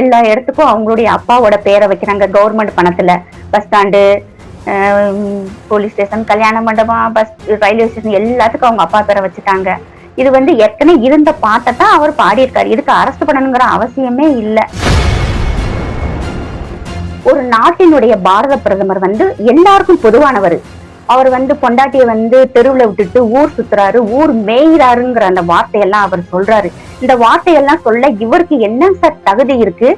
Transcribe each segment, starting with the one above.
எல்லா இடத்துக்கும் அவங்களுடைய அப்பாவோட பேரை வைக்கிறாங்க. கவர்மெண்ட் பணத்துல. பஸ் ஸ்டாண்டு போலீஸ் ஸ்டேஷன் கல்யாண மண்டபம் பஸ் ரயில்வே ஸ்டேஷன் எல்லாத்துக்கும் அவங்க அப்பா பேரை வச்சுட்டாங்க. இது வந்து ஏற்கனவே இருந்த பாட்டை தான் அவர் பாடியிருக்காரு. இதுக்கு அரெஸ்ட் பண்ணணுங்கிற அவசியமே இல்லை. ஒரு நாட்டினுடைய பாரத பிரதமர் வந்து எல்லாருக்கும் பொதுவானவர். அவர் வந்து பொண்டாட்டியை வந்து தெருவுல விட்டுட்டு ஊர் சுத்துறாரு ஊர் மேயிறாருங்கிற அந்த வார்த்தையெல்லாம் அவர் சொல்றாரு. இந்த வார்த்தையெல்லாம் சொல்ல இவருக்கு என்ன சார் தகுதி இருக்கு?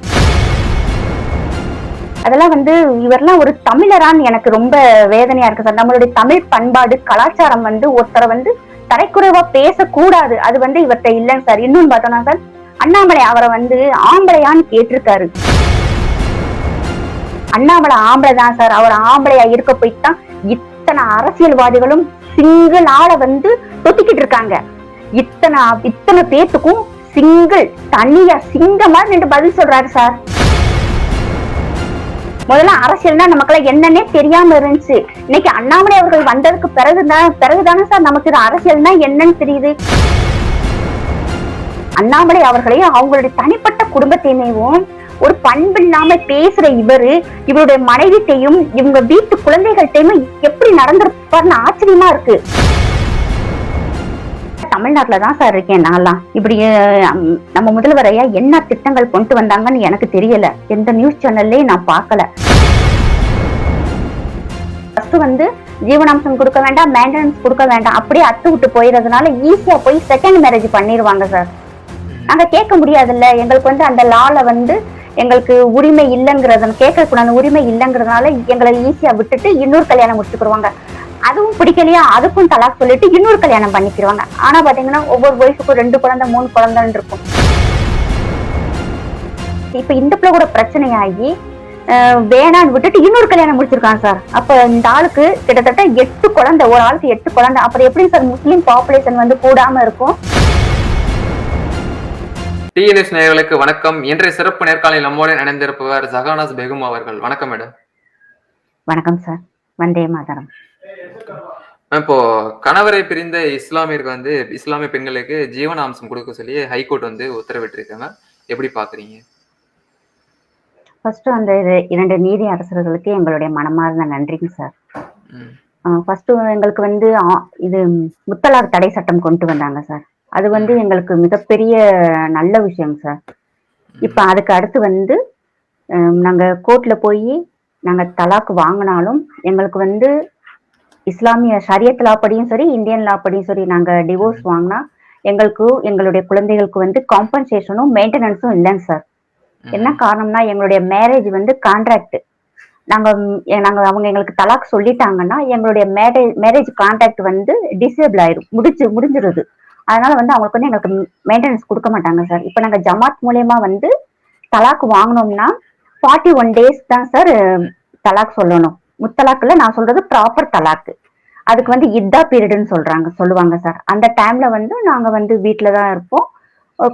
அதெல்லாம் வந்து இவரெல்லாம் ஒரு தமிழரான்னு எனக்கு ரொம்ப வேதனையா இருக்கு சார் நம்மளுடைய தமிழ் பண்பாடு கலாச்சாரம் வந்து ஒருத்தரை வந்து தரைக்குறைவா பேசக்கூடாது. அது வந்து இவர்கிட்ட இல்லைங்க சார் இன்னொன்னு பார்த்தோம்னா சார் அண்ணாமலை அவரை வந்து ஆம்பளையான்னு கேட்டிருக்காரு. அண்ணாமலை ஆம்பளை தான் சார் அவர் ஆம்பளையா இருக்க போய்தான் இத்தனை அரசியல்வாதிகளும் சிங்கிள் ஆளை வந்து தொத்திக்கிட்டு இருக்காங்க. இத்தனை இத்தனை பேத்துக்கும் சிங்கிள் தனியா சிங்கமா நின்று பதில் சொல்றாரு சார். முதல்ல அரசியல்னா நமக்கெல்லாம் என்னன்னே தெரியாம இருந்துச்சு. இன்னைக்கு அண்ணாமலை அவர்கள் வந்ததுக்கு பிறகுதான் பிறகுதானே சார் நமக்கு இது அரசியல்னா என்னன்னு தெரியுது. அண்ணாமலை அவர்களையும் அவங்களுடைய தனிப்பட்ட குடும்பத்தையுமேவும் ஒரு பண்பு இல்லாம பேசுற இவரு இவருடைய மனைவிட்டையும் இவங்க வீட்டு குழந்தைகள்கிட்டயும் எப்படி நடந்திருப்பார்னு ஆச்சரியமா இருக்கு. தமிழ்நாட்டுல தான் சார் இருக்கேன் நான்லாம். இப்படி நம்ம முதல்வர் ஐயா என்ன திட்டங்கள் கொண்டு வந்தாங்கன்னு எனக்கு தெரியல. எந்த நியூஸ் சேனல்லயும் நான் பார்க்கல. ஃபர்ஸ்ட் வந்து ஜீவனாம்சம் கொடுக்க வேண்டாம் மெயின்டெனன்ஸ் கொடுக்க வேண்டாம். அப்படியே அத்து விட்டு போயிடுறதுனால ஈஸியா போய் செகண்ட் மேரேஜ் பண்ணிடுவாங்க சார். நாங்க கேட்க முடியாதுல்ல. எங்களுக்கு வந்து அந்த லால வந்து எங்களுக்கு உரிமை இல்லைங்கிறத கேட்கறதுக்கு உரிமை இல்லைங்கிறதுனால எங்களை ஈஸியா விட்டுட்டு இன்னொரு கல்யாணம் முடிச்சுக்கிடுவாங்க அதுவும் பிடிக்கலையா? அதுக்கும் தலாக் சொல்லிட்டு இன்னொரு கல்யாணம் பண்ணிக்கிடுவாங்க ஆனா பாத்தீங்கன்னா ஒவ்வொரு ஒய்ஃபுக்கும் ரெண்டு குழந்தை மூணு குழந்தைன்னு இருக்கும். இப்ப இந்த பிள்ளை கூட பிரச்சனையாகி வேணான்னு விட்டுட்டு இன்னொரு கல்யாணம் முடிச்சிருக்கான் சார். அப்ப இந்த ஆளுக்கு கிட்டத்தட்ட எட்டு குழந்தை ஒரு ஆளுக்கு எட்டு குழந்தை. அப்புறம் எப்படி சார் முஸ்லீம் பாப்புலேஷன் வந்து கூடாம இருக்கும்? டிஎன்எஸ் நேயர்களுக்கு வணக்கம். இன்றைய சிறப்பு நேர்காணலில் நம்மோடு இணைந்திருப்பவர் ஜஹானாஸ் பெகும் அவர்கள். வணக்கம் மேடம். வணக்கம் சார் வந்தே மாதரம். இப்போ கணவரை பிரிந்த இஸ்லாமியருக்கு வந்து இஸ்லாமிய பெண்களுக்கு ஜீவனாம்சம் கொடுக்க சொல்லி ஹைகோர்ட் வந்து உத்தரவிட்டிருக்காங்க. எப்படி பாக்குறீங்க ஃபர்ஸ்ட் அந்த இரண்டு நீதி அரசர்களுக்கு எங்களுடைய மனமார்ந்த நன்றிங்க சார் ஃபர்ஸ்ட் எங்களுக்கு வந்து இது முத்தலாக் தடை சட்டம் கொண்டு வந்தாங்க சார் அது வந்து எங்களுக்கு மிகப்பெரிய நல்ல விஷயம் சார். இப்போ அதுக்கு அடுத்து வந்து நாங்க கோர்ட்ல போய் நாங்க தலாக் வாங்கினாலும் எங்களுக்கு வந்து இஸ்லாமிய ஷரியத் லா படியும் சரி இந்தியன் லா படியும் சரி நாங்க டிவோர்ஸ் வாங்கினா எங்களுக்கு எங்களுடைய குழந்தைகளுக்கு வந்து காம்பன்சேஷனும் மெயின்டெனன்ஸும் இல்லைங்க சார். என்ன காரணம்னா எங்களுடைய மேரேஜ் வந்து கான்ட்ராக்ட். நாங்க நாங்க அவங்க எங்களுக்கு தலாக் சொல்லிட்டாங்கன்னா எங்களுடைய மேரேஜ் மேரேஜ் கான்ட்ராக்ட் வந்து டிசேபிள் ஆயிரும். முடிச்சு முடிஞ்சிருது. அதனால வந்து அவங்களுக்கு வந்து எங்களுக்கு மெயின்டெனன்ஸ் கொடுக்க மாட்டாங்க சார் இப்போ நாங்க ஜமாத் மூலியமா வந்து தலாக் வாங்கினோம்னா ஃபார்ட்டி ஒன் டேஸ் தான் சார் தலாக் சொல்லணும். முத்தலாக்குல நான் சொல்றது ப்ராப்பர் தலாக்கு. அதுக்கு வந்து இத்தா பீரியட்னு சொல்றாங்க சொல்லுவாங்க சார் அந்த டைம்ல வந்து நாங்க வந்து வீட்டில தான் இருப்போம்.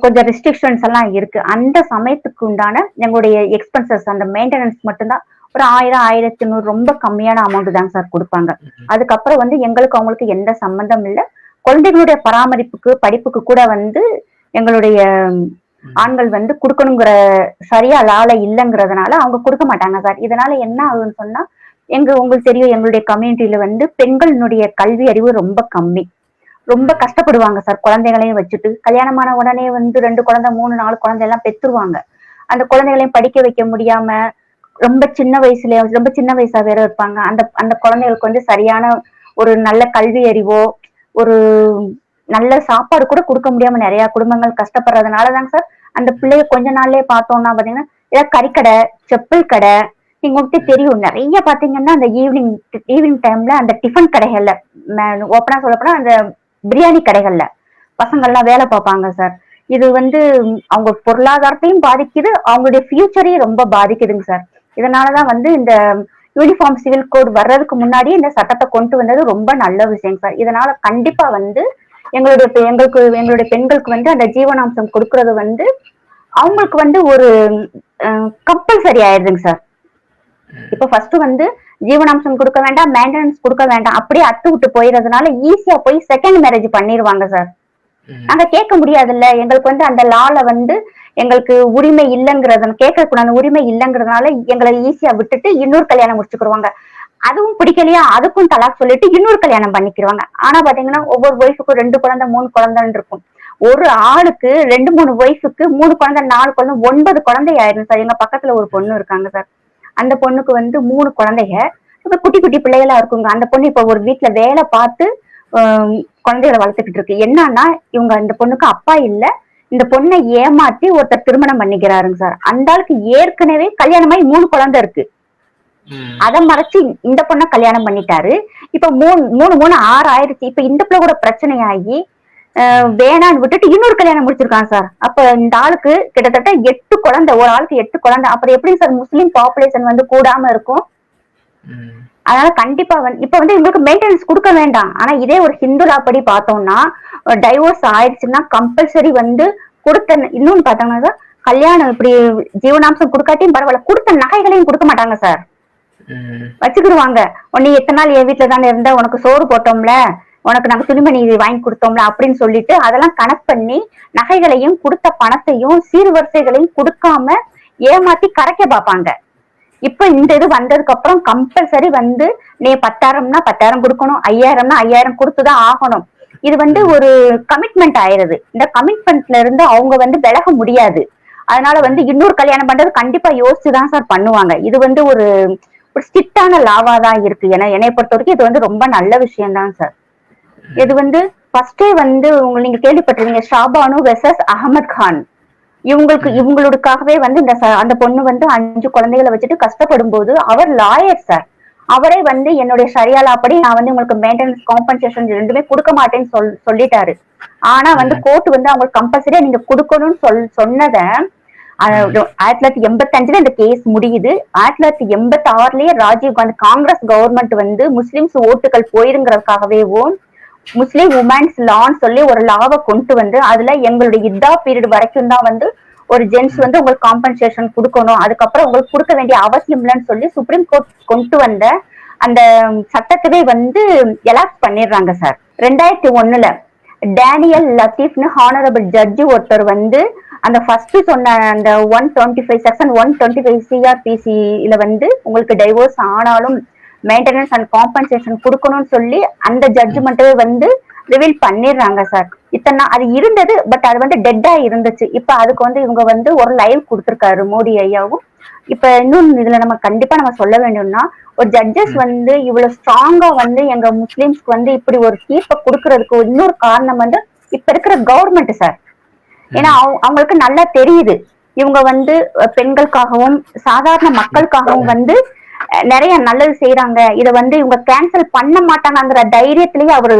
கொஞ்சம் ரெஸ்ட்ரிக்ஷன்ஸ் எல்லாம் இருக்கு. அந்த சமயத்துக்கு உண்டான எங்களுடைய எக்ஸ்பென்சஸ் அந்த மெயின்டெனன்ஸ் மட்டும்தான் ஒரு ஆயிரம் ஆயிரத்தி நூறு ரொம்ப கம்மியான அமௌண்ட் தான் சார் கொடுப்பாங்க. அதுக்கப்புறம் வந்து எங்களுக்கு அவங்களுக்கு எந்த சம்பந்தம் இல்லை. குழந்தைகளுடைய பராமரிப்புக்கு படிப்புக்கு கூட வந்து எங்களுடைய ஆண்கள் வந்து கொடுக்கணுங்கிற சரியா லால இல்லைங்கிறதுனால அவங்க கொடுக்க மாட்டாங்க சார். இதனால என்ன ஆகுதுன்னு சொன்னா எங்க உங்களுக்கு தெரியும் எங்களுடைய கம்யூனிட்டியில வந்து பெண்களினுடைய கல்வி அறிவு ரொம்ப கம்மி. ரொம்ப கஷ்டப்படுவாங்க சார் குழந்தைகளையும் வச்சுட்டு. கல்யாணமான உடனே வந்து ரெண்டு குழந்தை மூணு நாலு குழந்தை எல்லாம் பெத்துருவாங்க. அந்த குழந்தைகளையும் படிக்க வைக்க முடியாம ரொம்ப சின்ன வயசுல ரொம்ப சின்ன வயசா வேற இருப்பாங்க. அந்த அந்த குழந்தைகளுக்கு வந்து சரியான ஒரு நல்ல கல்வி அறிவோ ஒரு நல்ல சாப்பாடு கூட கொடுக்க முடியாம நிறைய குடும்பங்கள் கஷ்டப்படுறதுனாலதாங்க சார் அந்த பிள்ளைய கொஞ்ச நாள்லயே பார்த்தோம்னா பாத்தீங்கன்னா ஏதாவது கறிக்கடை செப்பல் கடை நீங்க உங்களுக்கு தெரியும். நிறைய பாத்தீங்கன்னா அந்த ஈவினிங் ஈவினிங் டைம்ல அந்த டிஃபன் கடைகள்ல ஓப்பனா சொல்ல போனா அந்த பிரியாணி கடைகள்ல பசங்க எல்லாம் வேலை பார்ப்பாங்க சார். இது வந்து அவங்க பொருளாதாரத்தையும் பாதிக்குது அவங்களுடைய ஃபியூச்சரையும் ரொம்ப பாதிக்குதுங்க சார். இதனாலதான் வந்து இந்த யூனிஃபார்ம் சிவில் கோட் வர்றதுக்கு முன்னாடி இந்த சட்டத்தை கொண்டு வந்தது ரொம்ப நல்ல விஷயம் சார் இதனால கண்டிப்பா வந்து எங்களுடைய எங்களுக்கு எங்களுடைய பெண்களுக்கு வந்து அந்த ஜீவனாம்சம் கொடுக்கறது வந்து அவங்களுக்கு வந்து ஒரு கம்பல்சரி ஆயிடுதுங்க சார் இப்ப ஃபர்ஸ்ட் வந்து ஜீவனாம்சம் கொடுக்க வேண்டாம் மெயின்டெனன்ஸ் கொடுக்க வேண்டாம் அப்படியே அத்து விட்டு போயிடுறதுனால ஈஸியா போய் செகண்ட் மேரேஜ் பண்ணிடுவாங்க சார் நாங்க கேட்க முடியாதுல்ல எங்களுக்கு வந்து அந்த லால வந்து எங்களுக்கு உரிமை இல்லைங்கிறத கேட்கறதுக்குண்டான உரிமை இல்லைங்கிறதுனால எங்களை ஈஸியா விட்டுட்டு இன்னொரு கல்யாணம் முடிச்சுக்கிடுவாங்க அதுவும் பிடிக்கலையா? அதுக்கும் தலாக் சொல்லிட்டு இன்னொரு கல்யாணம் பண்ணிக்கிடுவாங்க ஆனா பாத்தீங்கன்னா ஒவ்வொரு ஒய்ஃபுக்கும் ரெண்டு குழந்தை மூணு குழந்தைன்னு இருக்கும். ஒரு ஆளுக்கு ரெண்டு மூணு ஒய்ஃபுக்கு மூணு குழந்தை நாலு குழந்தை ஒன்பது குழந்தை ஆயிரும் சார். எங்க பக்கத்துல ஒரு பொண்ணு இருக்காங்க சார். அந்த பொண்ணுக்கு வந்து மூணு குழந்தைங்க. இப்ப குட்டி குட்டி பிள்ளைகளா இருக்குங்க. அந்த பொண்ணு இப்ப ஒரு வீட்டுல வேலை பார்த்து குழந்தைகளை வளர்த்துக்கிட்டு இருக்கு. என்னன்னா இவங்க அந்த பொண்ணுக்கு அப்பா இல்லை. இந்த பொண்ணை ஏமாத்தி ஒருத்தர் திருமணம் பண்ணிக்கிறாருங்க சார். அந்த ஆளுக்கு ஏற்கனவே கல்யாணமாயி மூணு குழந்தை இருக்கு. அதை மறைச்சு இந்த பொண்ணை கல்யாணம் பண்ணிட்டாரு. இப்ப மூணு மூணு மூணு ஆறு ஆயிடுச்சு. இப்ப இந்த பிள்ளை கூட பிரச்சனையாகி வேணான்னு விட்டுட்டு இன்னொரு கல்யாணம் முடிச்சிருக்கான் சார். அப்ப இந்த ஆளுக்கு கிட்டத்தட்ட எட்டு குழந்தை ஒரு ஆளுக்கு எட்டு குழந்தை. அப்புறம் எப்படி சார் முஸ்லீம் பாப்புலேஷன் வந்து கூடாம இருக்கும். அதனால கண்டிப்பா வந்து இப்ப வந்து இவங்களுக்கு மெயின்டெனன்ஸ் கொடுக்க வேண்டாம். ஆனா இதே ஒரு ஹிந்து லா படி பார்த்தோம்னா டைவோர்ஸ் ஆயிடுச்சுன்னா கம்பல்சரி வந்து கொடுத்த இன்னொன்னு பார்த்தோம்னா கல்யாணம் இப்படி ஜீவனாம்சம் கொடுக்காட்டியும் பரவாயில்ல. கொடுத்த நகைகளையும் கொடுக்க மாட்டாங்க சார். வச்சுக்கிடுவாங்க. நீ எத்தனை நாள் என் வீட்டுல தானே இருந்த? உனக்கு சோறு போட்டோம்ல? உனக்கு நாங்க துணிமணி வாங்கி கொடுத்தோம்ல? அப்படின்னு சொல்லிட்டு அதெல்லாம் கணக்கு பண்ணி நகைகளையும் கொடுத்த பணத்தையும் சீர்வரிசைகளையும் கொடுக்காம ஏமாத்தி கரைக்க பார்ப்பாங்க. இப்ப இந்த இது வந்ததுக்கு அப்புறம் கம்பல்சரி வந்து நீ பத்தாயிரம்னா பத்தாயிரம் கொடுக்கணும் ஐயாயிரம்னா ஐயாயிரம் கொடுத்துதான் ஆகணும். இது வந்து ஒரு கமிட்மெண்ட் ஆயிருது இந்த கமிட்மெண்ட்ல இருந்து அவங்க வந்து விலக முடியாது. அதனால வந்து இன்னொரு கல்யாணம் பண்றது கண்டிப்பா யோசிச்சுதான் சார் பண்ணுவாங்க. இது வந்து ஒரு ஒரு ஸ்ட்ரிக்டான லாவா தான் இருக்கு. ஏன்னா என்னை பொறுத்த வரைக்கும் இது வந்து ரொம்ப நல்ல விஷயம் தான் சார் இது வந்து ஃபர்ஸ்டே வந்து உங்க நீங்க கேள்விப்பட்டிருக்கீங்க ஷாபானு வெர்சஸ் அகமது கான். இவங்களுக்கு இவங்களுக்காகவே வந்து இந்த அந்த பொண்ணு வந்து அஞ்சு குழந்தைகளை வச்சுட்டு கஷ்டப்படும் போது அவர் லாயர் சார். அவரே வந்து என்னுடைய சரியாலா படி நான் வந்து உங்களுக்கு மெயின்டெனன்ஸ் காம்பன்சேஷன் ரெண்டுமே கொடுக்க மாட்டேன்னு சொல் சொல்லிட்டாரு. ஆனா வந்து கோர்ட் வந்து அவங்களுக்கு கம்பல்சரியா நீங்க கொடுக்கணும்னு சொல் சொன்னத ஆயிரத்தி தொள்ளாயிரத்தி எண்பத்தி அஞ்சுல இந்த கேஸ் முடியுது. ஆயிரத்தி தொள்ளாயிரத்தி எண்பத்தி ஆறுலயே ராஜீவ் காந்தி காங்கிரஸ் கவர்மெண்ட் வந்து முஸ்லிம்ஸ் ஓட்டுகள் போயிருங்கிறதுக்காகவேவும் முஸ்லீம் உமன்ஸ் லான்னு சொல்லி ஒரு லாவை கொண்டு வந்து அதுல எங்களுடைய இதா பீரியட் வரைக்கும் தான் வந்து ஒரு ஜென்ஸ் வந்து உங்களுக்கு காம்பன்சேஷன் கொடுக்கணும். அதுக்கப்புறம் உங்களுக்கு கொடுக்க வேண்டிய அவசியம் இல்லைன்னு சொல்லி சுப்ரீம் கோர்ட் கொண்டு வந்த அந்த சட்டத்தவே வந்து எலாக்ட் பண்ணிடுறாங்க சார் ரெண்டாயிரத்தி ஒண்ணுல டேனியல் லத்தீப்னு ஹானரபிள் ஜட்ஜு ஒருத்தர் வந்து அந்த ஃபர்ஸ்ட் சொன்ன அந்த one twenty five section one twenty five சிஆர்பிசியில வந்து உங்களுக்கு டைவோர்ஸ் ஆனாலும் மெயின்டெனன்ஸ் அண்ட் காம்பன்சேஷன் கொடுக்கணும்னு சொல்லி அந்த ஜட்ஜ்மெண்ட்டே வந்து ரிவீல் பண்ணிடுறாங்க சார் இத்தனை அது இருந்தது பட் அது வந்து டெட்டா இருந்துச்சு. இப்ப அதுக்கு வந்து இவங்க வந்து ஒரு லைவ் கொடுத்துருக்காரு மோடி ஐயாவும். இப்ப இன்னும் இதுல நம்ம கண்டிப்பா நம்ம சொல்ல வேண்டும்னா ஒரு ஜட்ஜஸ் வந்து இவ்வளவு ஸ்ட்ராங்கா வந்து எங்க முஸ்லிம்ஸ்க்கு வந்து இப்படி ஒரு தீர்ப்பை கொடுக்கறதுக்கு இன்னொரு காரணம் வந்து இப்ப இருக்கிற கவர்மெண்ட் சார் ஏன்னா அவங்க- அவங்களுக்கு நல்லா தெரியுது. இவங்க வந்து பெண்களுக்காகவும் சாதாரண மக்களுக்காகவும் வந்து நிறைய நல்லது செய்யறாங்க இத வந்து இவங்க கேன்சல் பண்ண மாட்டாங்கங்கிற தைரியத்திலேயே அவரு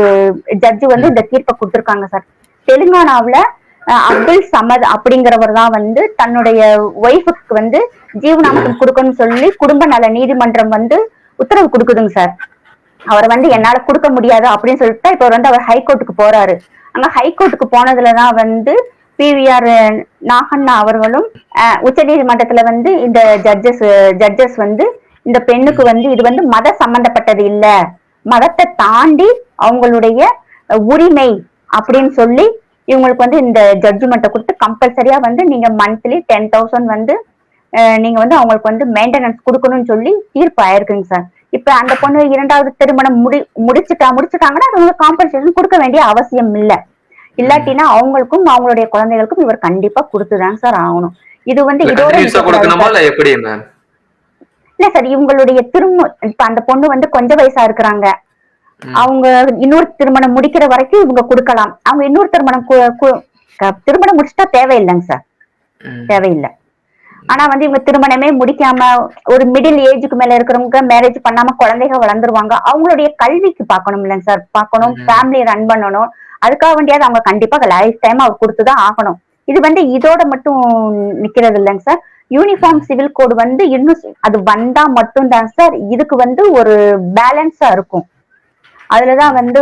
ஜட்ஜ் வந்து இந்த தீர்ப்பை கொடுத்திருக்காங்க சார் தெலுங்கானாவுல அப்துல் சமத் அப்படிங்கிறவர் தான் வந்து தன்னுடைய ஒய்ஃபுக்கு வந்து ஜீவனாம்சம் கொடுக்கணும்னு சொல்லி குடும்ப நல நீதிமன்றம் வந்து உத்தரவு கொடுக்குதுங்க சார் அவர் வந்து என்னால கொடுக்க முடியாது அப்படின்னு சொல்லிட்டு இப்ப வந்து அவர் ஹைகோர்ட்டுக்கு போறாரு. அங்க ஹைகோர்ட்டுக்கு போனதுலதான் வந்து பிவிஆர் நாகண்ணா அவர்களும் உச்ச நீதிமன்றத்துல வந்து இந்த ஜட்ஜஸ் ஜட்ஜஸ் வந்து இந்த பெண்ணுக்கு வந்து இது வந்து மத சம்பந்தப்பட்டது இல்ல. மதத்தை தாண்டி அவங்களுடைய உரிமை அப்படின்னு சொல்லி இவங்களுக்கு வந்து இந்த ஜட்ஜ்மெண்ட்டை கொடுத்து கம்பல்சரியா வந்து நீங்க மந்த்லி டென் தௌசண்ட் வந்து நீங்க வந்து அவங்களுக்கு வந்து மெயின்டெனன்ஸ் கொடுக்கணும்னு சொல்லி தீர்ப்பு ஆயிருக்குங்க சார் இப்ப அந்த பொண்ணு இரண்டாவது திருமணம் முடி முடிச்சுட்டா முடிச்சுட்டாங்கன்னா அவங்களுக்கு காம்பன்சேஷன் கொடுக்க வேண்டிய அவசியம் இல்ல. இல்லாட்டினா அவங்களுக்கும் அவங்களுடைய குழந்தைகளுக்கும் இவர் கண்டிப்பா கொடுத்துதாங்க சார் ஆகணும். இது வந்து இதோட கண்டினியூஸா நிக்கக்கூடாது கொடுக்கணுமா சார். இல்ல சார் இவங்களுடைய திரும்ப இப்ப அந்த பொண்ணு வந்து கொஞ்ச வயசா இருக்கிறாங்க. அவங்க இன்னொரு திருமணம் முடிக்கிற வரைக்கும் இவங்க கொடுக்கலாம். அவங்க இன்னொரு திருமணம் திருமணம் முடிச்சிட்டா தேவையில்லைங்க சார். தேவையில்லை. ஆனா வந்து இவங்க திருமணமே முடிக்காம ஒரு மிடில் ஏஜுக்கு மேல இருக்கிறவங்க மேரேஜ் பண்ணாம குழந்தைங்க வளர்ந்துருவாங்க. அவங்களுடைய கல்விக்கு பார்க்கணும் இல்லைங்க சார் பார்க்கணும் ம்ம். ஃபேமிலி ரன் பண்ணணும். அதுக்காக வேண்டியாவது அவங்க கண்டிப்பா லைஃப் டைம் அவர் கொடுத்துதான் ஆகணும். இது வந்து இதோட மட்டும் நிக்கிறது இல்லைங்க சார் யூனிஃபார்ம் சிவில் கோடு வந்து இன்னும் அது வந்தா மட்டும்தான் சார் இதுக்கு வந்து ஒரு பேலன்ஸா இருக்கும். அதுலதான் வந்து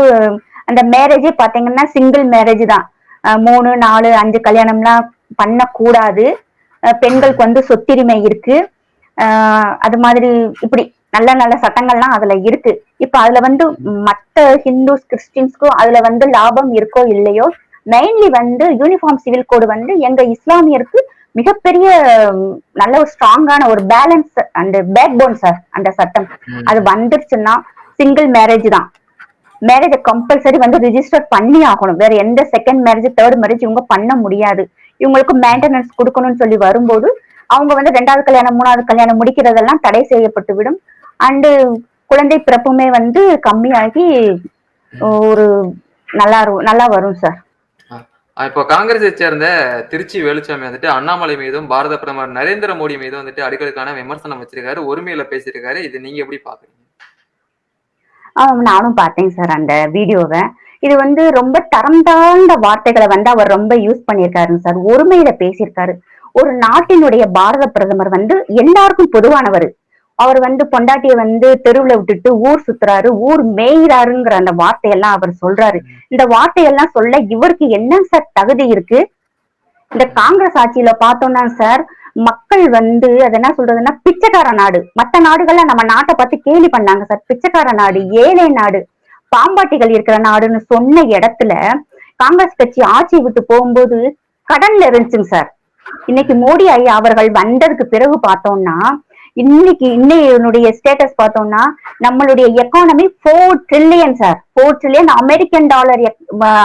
அந்த மேரேஜே பாத்தீங்கன்னா சிங்கிள் மேரேஜ் தான். மூணு நாலு அஞ்சு கல்யாணம்லாம் பண்ணக்கூடாது. பெண்களுக்கு வந்து சொத்துரிமை இருக்கு. அது மாதிரி இப்படி நல்ல நல்ல சட்டங்கள்லாம் அதுல இருக்கு. இப்ப அதுல வந்து மற்ற ஹிந்துஸ் கிறிஸ்டின்ஸ்க்கும் அதுல வந்து லாபம் இருக்கோ இல்லையோ மெயின்லி வந்து யூனிஃபார்ம் சிவில் கோடு வந்து எங்க இஸ்லாமியருக்கு மிகப்பெரிய நல்ல ஒரு ஸ்ட்ராங்கான ஒரு பேலன்ஸ் அந்த பேக் போன் சார் அந்த சட்டம். அது வந்துருச்சுன்னா சிங்கிள் மேரேஜ் தான். மேரேஜ் கம்பல்சரி வந்து ரிஜிஸ்டர் பண்ணி ஆகணும். வேற எந்த செகண்ட் மேரேஜ் தேர்ட் மேரேஜ் இவங்க பண்ண முடியாது. இவங்களுக்கு மெயின்டெனன்ஸ் கொடுக்கணும்னு சொல்லி வரும்போது அவங்க வந்து ரெண்டாவது கல்யாணம் மூணாவது கல்யாணம் முடிக்கிறதெல்லாம் தடை செய்யப்பட்டு விடும். அண்டு குழந்தை பிறப்புமே வந்து கம்மியாகி ஒரு நல்லா நல்லா வரும் சார் இப்போ காங்கிரஸை சேர்ந்த திருச்சி வேலுச்சாமி வந்துட்டு அண்ணாமலை மீதும் பாரத பிரதமர் நரேந்திர மோடி மீதும் வந்துட்டு அடுக்கடுக்கான விமர்சனம் வச்சிருக்காரு ஒருமையில பேசியிருக்காரு. இது நீங்க எப்படி பாக்குறீங்க? ஆஹ் நானும் பார்த்தேன் சார் அந்த வீடியோவை. இது வந்து ரொம்ப தரம் தாழ்ந்த வார்த்தைகளை வந்து அவர் ரொம்ப யூஸ் பண்ணியிருக்காருங்க சார். ஒருமையில பேசியிருக்காரு. ஒரு நாட்டினுடைய பாரத பிரதமர் வந்து எல்லாருக்கும் பொதுவானவர். அவர் வந்து பொண்டாட்டிய வந்து தெருவுல விட்டுட்டு ஊர் சுத்துறாரு ஊர் மேய்கிறாருங்கிற அந்த வார்த்தையெல்லாம் அவர் சொல்றாரு. இந்த வார்த்தையெல்லாம் சொல்ல இவருக்கு என்ன சார் தகுதி இருக்கு? இந்த காங்கிரஸ் ஆட்சியில பார்த்தோம்னா சார் மக்கள் வந்து அது என்ன சொல்றதுன்னா பிச்சைக்கார நாடு. மற்ற நாடுகள்ல நம்ம நாட்டை பார்த்து கேலி பண்ணாங்க சார். பிச்சைக்கார நாடு ஏழை நாடு பாம்பாட்டிகள் இருக்கிற நாடுன்னு சொன்ன இடத்துல காங்கிரஸ் கட்சி ஆட்சி விட்டு போகும்போது கடல்ல இருந்துச்சுங்க சார். இன்னைக்கு மோடி ஐயா அவர்கள் வந்ததுக்கு பிறகு பார்த்தோம்னா இன்னைக்கு இன்னைய ஸ்டேட்டஸ் பார்த்தோம்னா நம்மளுடைய economy four trillion sir four trillion American dollar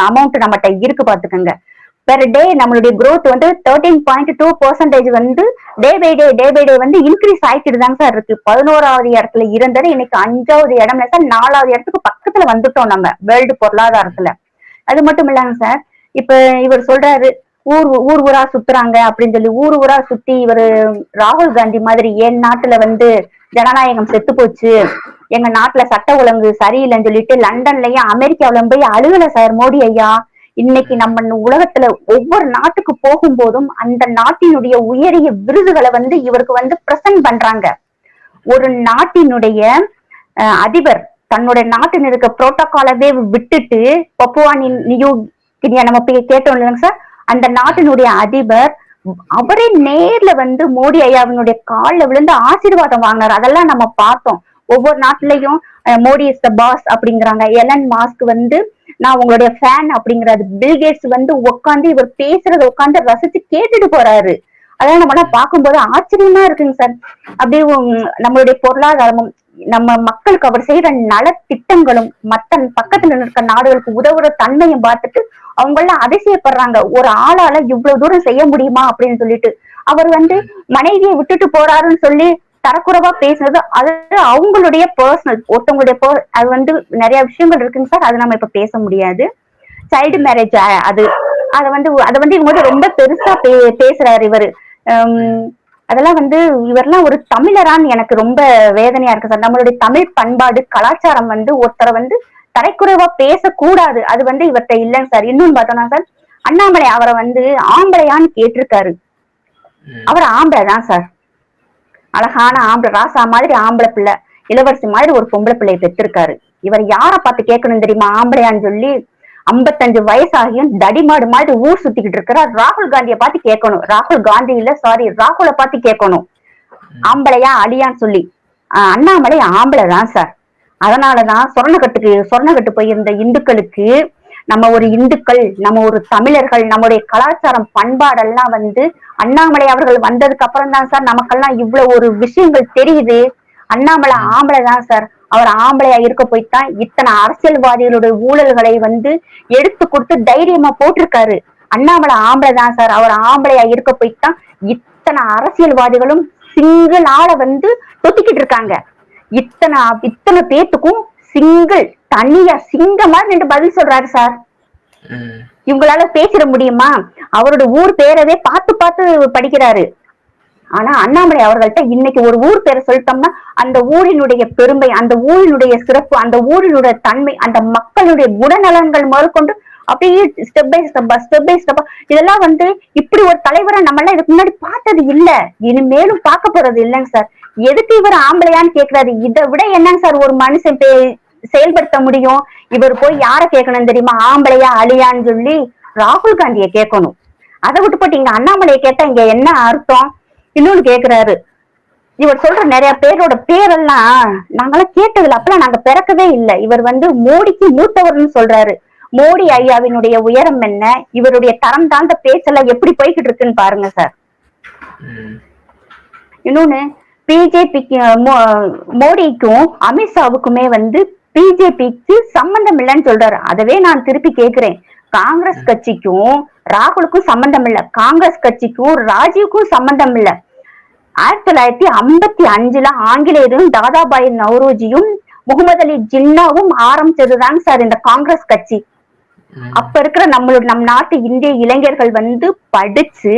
amount நம்மகிட்ட இருக்கு பாத்துக்கோங்க பெர் டே நம்மளுடைய குரோத் வந்து தேர்ட்டீன் பாயிண்ட் டூ பர்சன்டேஜ் வந்து day by day day by day வந்து இன்க்ரீஸ் ஆகிட்டு தாங்க சார் இருக்கு. பதினோராவது இடத்துல இருந்தது இன்னைக்கு அஞ்சாவது இடம்ல சார் நாலாவது இடத்துக்கு பக்கத்துல வந்துட்டோம் நம்ம வேர்ல்டு பொருளாதாரத்துல. அது மட்டும் இல்லைங்க சார் இப்ப இவர் சொல்றாரு ஊர் ஊர் ஊரா சுத்துறாங்க அப்படின்னு சொல்லி ஊர் ஊரா சுத்தி இவரு ராகுல் காந்தி மாதிரி என் நாட்டுல வந்து ஜனநாயகம் செத்து போச்சு. எங்க நாட்டுல சட்ட ஒழுங்கு சரியில்லைன்னு சொல்லிட்டு லண்டன்லயும் அமெரிக்காவிலும் போய் அழுகல சார் மோடி ஐயா. இன்னைக்கு நம்ம உலகத்துல ஒவ்வொரு நாட்டுக்கு போகும்போதும் அந்த நாட்டினுடைய உயரிய விருதுகளை வந்து இவருக்கு வந்து பிரசன்ட் பண்றாங்க. ஒரு நாட்டினுடைய அஹ், அதிபர் தன்னுடைய நாட்டில் இருக்க புரோட்டோகாலவே விட்டுட்டு பப்புவா நியூ கிரியா நம்ம கேட்டோம் இல்லைங்க சார்? அந்த நாட்டினுடைய அதிபர் அவரே நேர்ல வந்து மோடி ஐயாவினுடைய காலில் விழுந்து ஆசீர்வாதம் வாங்கினார் அதெல்லாம் நம்ம பார்த்தோம். ஒவ்வொரு நாட்டிலையும் மோடி இஸ் த பாஸ் அப்படிங்கிறாங்க. எலன் மாஸ்க் வந்து நான் உங்களுடைய ஃபேன் அப்படிங்கிறாரு. பில்கேட்ஸ் வந்து உட்காந்து இவர் பேசுறத உட்காந்து ரசிச்சு கேட்டுட்டு போறாரு. அதெல்லாம் நம்மளாம் பார்க்கும்போது ஆச்சரியமா இருக்குங்க சார். அப்படியே நம்மளுடைய பொருளாதாரமும் நம்ம மக்களுக்கு அவர் செய்யற நலத்திட்டங்களும் மத்த பக்கத்துல இருக்க நாடுகளுக்கு உதவுற தன்மையும் பார்த்துட்டு அவங்க எல்லாம் அதிசயப்படுறாங்க. ஒரு ஆளால இவ்வளவு தூரம் செய்ய முடியுமா அப்படின்னு சொல்லிட்டு. அவர் வந்து மனைவியை விட்டுட்டு போறாருன்னு சொல்லி தரக்குறைவா பேசுனது அது அவங்களுடைய பர்சனல் ஒருத்தவங்களுடைய அது வந்து நிறைய விஷயங்கள் இருக்குங்க சார். அது நம்ம இப்ப பேச முடியாது. சைல்டு மேரேஜ் அது அதை வந்து அதை வந்து இவங்க வந்து ரொம்ப பெருசா பே- பேசுறாரு இவரு. ஹம், அதெல்லாம் வந்து இவரெல்லாம் ஒரு தமிழரான்னு எனக்கு ரொம்ப வேதனையா இருக்கு சார். நம்மளுடைய தமிழ் பண்பாடு கலாச்சாரம் வந்து ஒருத்தரை வந்து தரைக்குறைவா பேசக்கூடாது. அது வந்து இவர்கிட்ட இல்லைங்க சார். இன்னொன்னு பார்த்தோம்னா சார் அண்ணாமலை அவரை வந்து ஆம்பளையான்னு கேட்டிருக்காரு. அவர் ஆம்பளை தான் சார். அழகான ஆம்பளை ராசா மாதிரி ஆம்பளை பிள்ளை இளவரசி மாதிரி ஒரு பொம்பளை பிள்ளையை பெற்றிருக்காரு. இவர் யாரை பார்த்து கேட்கணும் தெரியுமா? ஆம்பளையான்னு சொல்லி ஐம்பத்தஞ்சு வயசாகியும் தடிமாடு மாதிரி ஊர் சுத்திக்கிட்டு இருக்கிறார் ராகுல் காந்தியை பார்த்து கேட்கணும். ராகுல் காந்தி இல்ல சாரி ராகுலை பார்த்து கேட்கணும். ஆம்பளையா அழியான்னு சொல்லி. ஆஹ் அண்ணாமலை ஆம்பளை தான் சார் அதனாலதான் சொர்ணக்கட்டுக்கு சொர்ணக்கட்டு போயிருந்த இந்துக்களுக்கு நம்ம ஒரு இந்துக்கள் நம்ம ஒரு தமிழர்கள் நம்முடைய கலாச்சாரம் பண்பாடெல்லாம் வந்து அண்ணாமலை அவர்கள் வந்ததுக்கு அப்புறம் தான் சார் நமக்கெல்லாம் இவ்வளவு ஒரு விஷயங்கள் தெரியுது. அண்ணாமலை ஆம்பளை தான் சார் அவர் ஆம்பளையா இருக்க போய்தான் இத்தனை அரசியல்வாதிகளுடைய ஊழல்களை வந்து எடுத்து கொடுத்து தைரியமா போட்டிருக்காரு. அண்ணாமலை ஆம்பளை தான் சார். அவர் ஆம்பளையா இருக்க போய்தான் இத்தனை அரசியல்வாதிகளும் சிங்கிள் ஆளை வந்து தொத்திக்கிட்டு இருக்காங்க. இத்தனை இத்தனை பேத்துக்கும் சிங்கிள் தனியா சிங்கமா நின்று பதில் சொல்றாரு சார். இவங்களால பேசிட முடியுமா? அவரோட ஊர் பேரவே பார்த்து பார்த்து படிக்கிறாரு. ஆனா அண்ணாமலை அவர்கள்ட்ட இன்னைக்கு ஒரு ஊர் பேரை சொல்லிட்டோம்னா அந்த ஊரினுடைய பெருமை அந்த ஊரினுடைய சிறப்பு அந்த ஊரினுடைய தன்மை அந்த மக்களுடைய குணநலன்கள் முதற்கொண்டு அப்படியே ஸ்டெப் பை ஸ்டெப்பா ஸ்டெப் பை ஸ்டெப்பா இதெல்லாம் வந்து இப்படி ஒரு தலைவரை நம்ம எல்லாம் இதுக்கு முன்னாடி பார்த்தது இல்ல. இனிமேலும் பார்க்க போறது இல்லைங்க சார். எதுக்கு இவர் ஆம்பளையான்னு கேக்குறாரு? இதை விட என்னங்க சார் ஒரு மனுஷன் பே- செயல்படுத்த முடியும்? இவர் போய் யார கேட்கணும் தெரியுமா? ஆம்பளையா அழியான்னு சொல்லி ராகுல் காந்தியை கேட்கணும். அதை விட்டு போட்டு இங்க அண்ணாமலையை கேட்டா இங்க என்ன அர்த்தம்? இன்னொன்னு கேக்குறாரு. இவர் சொல்ற நிறைய பேரோட பேரெல்லாம் நாங்களாம் கேட்டதுல அப்பெல்லாம் நாங்க பிறக்கவே இல்லை. இவர் வந்து மோடிக்கு மூத்தவர்னு சொல்றாரு. மோடி ஐயாவினுடைய உயரம் என்ன? இவருடைய தரம் தாழ்ந்த பேச்செல்லாம் எப்படி போய்கிட்டு இருக்குன்னு பாருங்க சார். இன்னொன்னு பிஜேபிக்கு மோடிக்கும் அமித்ஷாவுக்குமே வந்து பிஜேபிக்கு சம்பந்தம் இல்லைன்னு சொல்றாரு. அதவே நான் திருப்பி கேக்குறேன். காங்கிரஸ் கட்சிக்கும் ராகுலுக்கும் சம்பந்தம் இல்ல. காங்கிரஸ் கட்சிக்கும் ராஜீவ்க்கும் சம்பந்தம் இல்ல. ஆயிரத்தி தொள்ளாயிரத்தி ஐம்பத்தி அஞ்சுல ஆங்கிலேயரும் தாதாபாய் நவ்ரோஜியும் முகமது அலி ஜின்னாவும் ஆரம்பிச்சதுதாங்க சார் இந்த காங்கிரஸ் கட்சி. அப்ப இருக்கிற நம்மளோட நம் நாட்டு இந்திய இளைஞர்கள் வந்து படிச்சு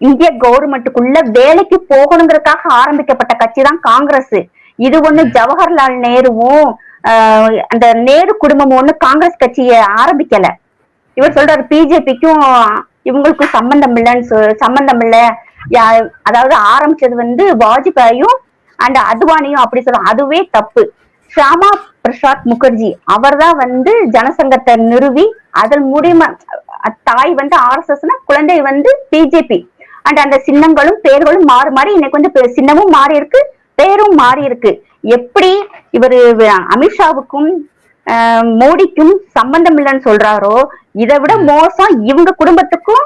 இந்திய கவர்மெண்ட்டுக்குள்ள வேலைக்கு போகணுங்கிறதுக்காக ஆரம்பிக்கப்பட்ட கட்சி தான் காங்கிரஸ். இது ஒண்ணு ஜவஹர்லால் நேருவும் ஆஹ், அந்த நேரு குடும்பம் ஒண்ணு காங்கிரஸ் கட்சியை ஆரம்பிக்கல. இவர் சொல்றாரு பிஜேபிக்கும் இவங்களுக்கும் சம்பந்தம் இல்லைன்னு சம்பந்தம் இல்ல. யா- அதாவது ஆரம்பிச்சது வந்து வாஜ்பாயும் அண்ட் அத்வானியும் அப்படி சொல்லலாம் அதுவே தப்பு. ஷியாமா பிரசாத் முகர்ஜி அவர்தான் வந்து ஜனசங்கத்தை நிறுவி அதன் மூலியமா தாய் வந்து ஆர்எஸ்எஸ்னா குழந்தை வந்து பிஜேபி. அண்ட் அந்த சின்னங்களும் பேர்களும் மாறி மாறி இன்னைக்கு வந்து சின்னமும் மாறி இருக்கு பேரும் மாறி இருக்கு எப்படி இவரு அமித்ஷாவுக்கும் மோடிக்கும் சம்பந்தம் இல்லைன்னு சொல்றாரோ இதை விட மோசம் இவங்க குடும்பத்துக்கும்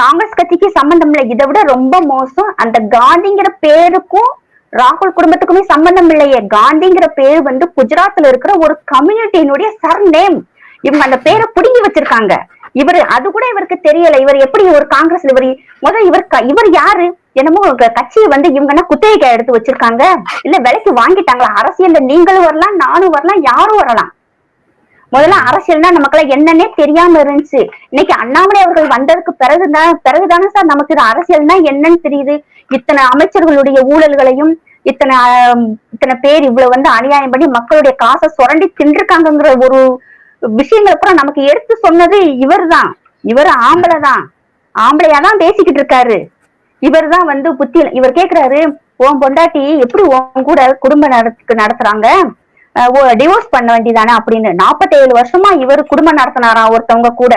காங்கிரஸ் கட்சிக்கு சம்பந்தம் இல்லை இதை விட ரொம்ப மோசம் அந்த காந்திங்கிற பேருக்கும் ராகுல் குடும்பத்துக்குமே சம்பந்தம் இல்லையே காந்திங்கிற பேர் வந்து குஜராத்ல இருக்கிற ஒரு கம்யூனிட்டியினுடைய சர் நேம் இவங்க அந்த பேரை புடுங்கி வச்சிருக்காங்க. இவர் அது கூட இவருக்கு தெரியல. இவர் எப்படி ஒரு காங்கிரஸ்ல இவர் முதல் இவர் இவர் யாரு? என்னமோ கட்சியை வந்து இவங்க என்ன குத்தகைக்கா எடுத்து வச்சிருக்காங்க. இல்ல விலைக்கு வாங்கிட்டாங்களா? அரசியல்ல நீங்களும் வரலாம் நானும் வரலாம் யாரும் வரலாம். முதல்ல அரசியல்னா நமக்கெல்லாம் என்னன்னே தெரியாம இருந்துச்சு. இன்னைக்கு அண்ணாமலை அவர்கள் வந்ததுக்கு பிறகுதான் பிறகுதானே சார் நமக்கு இது அரசியல்னா என்னன்னு தெரியுது. இத்தனை அமைச்சர்களுடைய ஊழல்களையும் இத்தனை இத்தனை பேர் இவ்வளவு வந்து அநியாயம் பண்ணி மக்களுடைய காசை சுரண்டி தின்றுருக்காங்கங்கிற ஒரு விஷயங்களை கூட நமக்கு எடுத்து சொன்னது இவர்தான். இவர் ஆம்பளை தான் ஆம்பளையா தான் பேசிக்கிட்டு இருக்காரு. இவர் தான் வந்து புத்தி இவர் கேக்குறாரு உன் பொண்டாட்டி எப்படி உன் கூட குடும்பம் நடத்து நடத்துறாங்க? டிவோர்ஸ் பண்ண வேண்டியதானே அப்படின்னு. 47 வருஷமா இவர் குடும்பம் நடத்தினாராம் ஒருத்தவங்க கூட.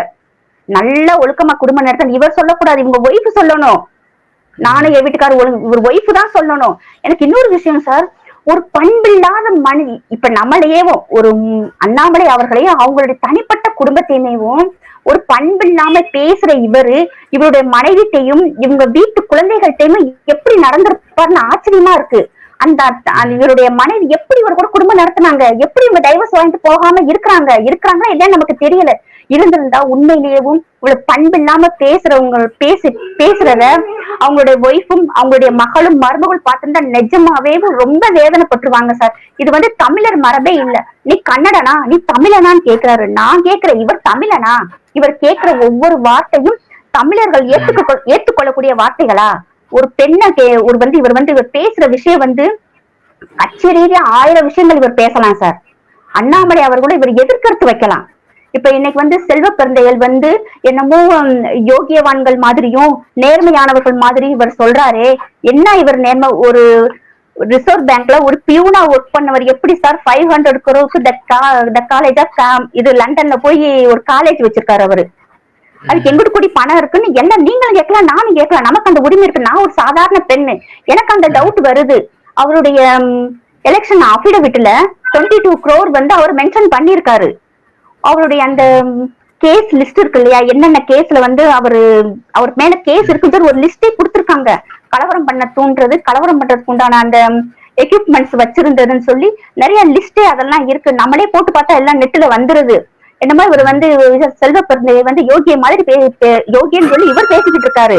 நல்ல ஒழுக்கமா குடும்பம் நடத்த இவர் சொல்லக்கூடாது. இவங்க ஒய்ஃப் சொல்லணும். நானும் என் வீட்டுக்காரர் ஒழுங்கு இவர் ஒய்ஃப் தான் சொல்லணும். எனக்கு இன்னொரு விஷயம் சார் ஒரு பண்பில்லாத மனிதி இப்ப நம்மளையேவும் ஒரு அண்ணாமலை அவர்களையும் அவங்களுடைய தனிப்பட்ட குடும்பத்தையுமேவும் ஒரு பண்பில்லாம பேசுற இவரு இவருடைய மனைவிட்டையும் இவங்க வீட்டு குழந்தைகள்கிட்டயுமே எப்படி நடந்திருப்பாருன்னு ஆச்சரியமா இருக்கு. அந்த இவருடைய மனைவி எப்படி இவர் கூட குடும்பம் நடத்துனாங்க? எப்படி இவங்க டைவர்ஸ் வாங்கிட்டு போகாம இருக்கிறாங்க? இருக்கிறாங்களா இல்லையா நமக்கு தெரியல. இருந்திருந்தா உண்மையிலேயும் இவ்வளவு பண்பு இல்லாம பேசுறவங்க பேசி பேசுறத அவங்களுடைய ஒய்ஃபும் அவங்களுடைய மகளும் மருமகள் பார்த்திருந்தா நிஜமாவே ரொம்ப வேதனைப்பட்டுருவாங்க சார் இது வந்து தமிழர் மரபே இல்ல. நீ கன்னடனா? நீ தமிழனான்னு கேக்குறாரு. நான் கேக்குறேன் இவர் தமிழனா? இவர் கேக்குற ஒவ்வொரு வார்த்தையும் தமிழர்கள் ஏற்றுக்கொள் ஏற்றுக்கொள்ளக்கூடிய வார்த்தைகளா? ஒரு பெண்ணை கே- ஒரு வந்து இவர் வந்து இவர் பேசுற விஷயம் வந்து கட்சி ரீதியா ஆயிரம் விஷயங்கள் இவர் பேசலாம் சார். அண்ணாமலை அவர் கூட இவர் எதிர்கருத்து வைக்கலாம். இப்ப இன்னைக்கு வந்து செல்வ பெருந்தைகள் வந்து என்னமோ யோகியவான்கள் மாதிரியும் நேர்மையானவர்கள் மாதிரி இவர் சொல்றாரே என்ன இவர் நேர்மை ஒரு ரிசர்வ் பேங்க்ல ஒரு பியூனா ஒர்க் பண்ணவர் எப்படி சார்? ஃபைவ் ஹண்ட்ரட் குரோக்கு த காலேஜ் ஆஃப் இது லண்டன்ல போய் ஒரு காலேஜ் வச்சிருக்காரு அவரு. அதுக்கு எங்கிட்டு கூடி பணம் இருக்குன்னு எல்லாம் நீங்களும் கேட்கலாம் நானும் கேட்கலாம். நமக்கு அந்த உரிமை இருக்கு. நான் ஒரு சாதாரண பெண்ணு. எனக்கு அந்த டவுட் வருது. அவருடைய எலெக்ஷன் அஃபிடவிட்ல டுவெண்ட்டி டூ க்ரோர் வந்து அவர் மென்ஷன் பண்ணியிருக்காரு. அவருடைய அந்த கேஸ் லிஸ்ட் இருக்கு இல்லையா? என்னென்ன கேஸ்ல வந்து அவரு அவர் மேல கேஸ் இருக்குன்னு ஒரு லிஸ்டே கொடுத்துருக்காங்க. கலவரம் பண்ண தூண்டுறது கலவரம் பண்றதுக்கு உண்டான அந்த எக்யூப்மெண்ட்ஸ் வச்சிருந்ததுன்னு சொல்லி நிறைய லிஸ்டே அதெல்லாம் இருக்கு. நம்மளே போட்டு பார்த்தா எல்லாம் நெட்டுல வந்துருது. என்னமோ இவர் வந்து செல்வ வந்து யோகிய மாதிரி யோகியன்னு சொல்லி இவர் பேசிக்கிட்டு இருக்காரு.